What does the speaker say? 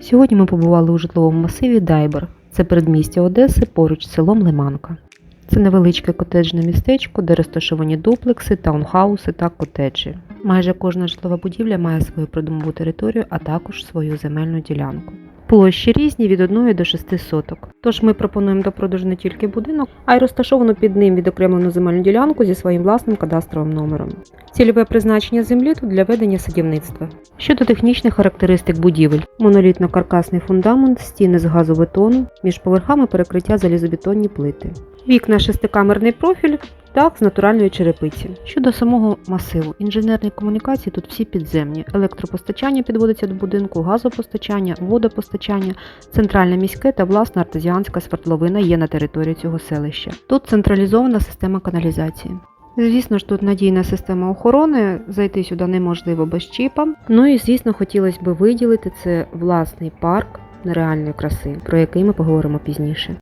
Сьогодні ми побували у житловому масиві Дайбер. Це передмістя Одеси поруч з селом Лиманка. Це невеличке котеджне містечко, де розташовані дуплекси, таунхауси та котеджі. Майже кожна житлова будівля має свою придомову територію, а також свою земельну ділянку. Площі різні від 1 до 6 соток. Тож ми пропонуємо до продажу не тільки будинок, а й розташовану під ним відокремлену земельну ділянку зі своїм власним кадастровим номером. Цільове призначення землі тут для ведення садівництва. Щодо технічних характеристик будівель: монолітно-каркасний фундамент, стіни з газобетону, між поверхами перекриття залізобетонні плити. Вікна шестикамерний профіль, дах з натуральної черепиці. Щодо самого масиву, інженерні комунікації тут всі підземні. Електропостачання підводиться до будинку, газопостачання, водопостачання, центральне міське та власна артезіанська свердловина є на території цього селища. Тут централізована система каналізації. Звісно ж, тут надійна система охорони, зайти сюди неможливо без чіпа. Ну і звісно, хотілося б виділити це власний парк нереальної краси, про який ми поговоримо пізніше.